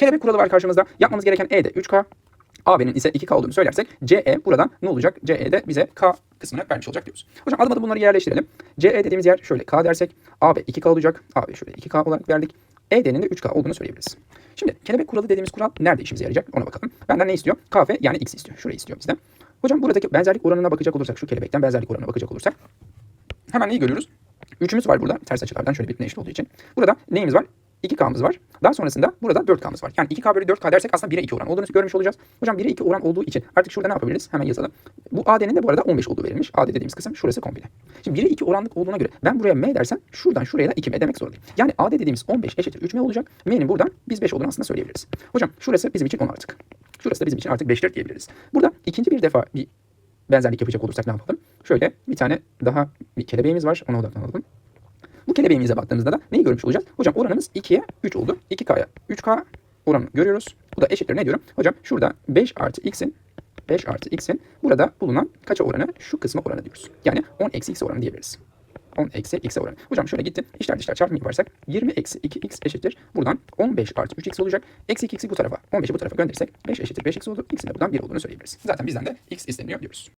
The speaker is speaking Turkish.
Kelebek kuralı var karşımızda. Yapmamız gereken E'de 3K. AB'nin ise 2K olduğunu söylersek CE buradan ne olacak? CE'de bize K kısmını vermiş olacak diyoruz. Hocam adım adım bunları yerleştirelim. CE dediğimiz yer şöyle K dersek AB 2K olacak. AB şöyle 2K olarak verdik. ED'nin de 3K olduğunu söyleyebiliriz. Şimdi kelebek kuralı dediğimiz kural nerede işimize yarayacak ona bakalım. Benden ne istiyor? KF yani X istiyor. Şurayı istiyor bizden. Hocam buradaki benzerlik oranına bakacak olursak şu kelebekten benzerlik oranına bakacak olursak hemen neyi görüyoruz? Üçümüz var burada ters açılardan şöyle birbirine eşit olduğu için. Burada neyimiz var? 2K'mız var. Daha sonrasında burada 4K'mız var. Yani 2K bölü 4K dersek aslında 1'e 2 oran olduğunu görmüş olacağız. Hocam 1'e 2 oran olduğu için artık şurada ne yapabiliriz? Hemen yazalım. Bu AD'nin de bu arada 15 olduğu verilmiş. AD dediğimiz kısım şurası komple. Şimdi 1'e 2 oranlık olduğuna göre ben buraya M dersem şuradan şuraya da 2M demek zorundayım. Yani AD dediğimiz 15 eşittir 3M olacak. M'nin buradan biz 5 olduğunu aslında söyleyebiliriz. Hocam şurası bizim için 10 artık. Şurası da bizim için artık 5'tir diyebiliriz. Burada ikinci bir defa bir benzerlik yapacak olursak ne yapalım? Şöyle bir tane daha bir kelebeğimiz var. Ona odaklanalım. Bu kelebeğimize baktığımızda da neyi görmüş olacağız? Hocam oranımız 2'ye 3 oldu. 2K'ya 3K oranı görüyoruz. Bu da eşittir ne diyorum? Hocam şurada 5 artı x'in 5 artı x'in burada bulunan kaça oranı? Şu kısma oranı diyoruz. Yani 10 eksi x oranı diyebiliriz. 10 eksi x'e oranı. Hocam şöyle gitti. İşler dışlar çarpımı yaparsak 20 eksi 2x eşittir. Buradan 15 artı 3x olacak. Eksi 2x'i bu tarafa 15'i bu tarafa gönderirsek 5 eşittir 5x oldu. X'in de buradan 1 olduğunu söyleyebiliriz. Zaten bizden de x isteniyor diyoruz.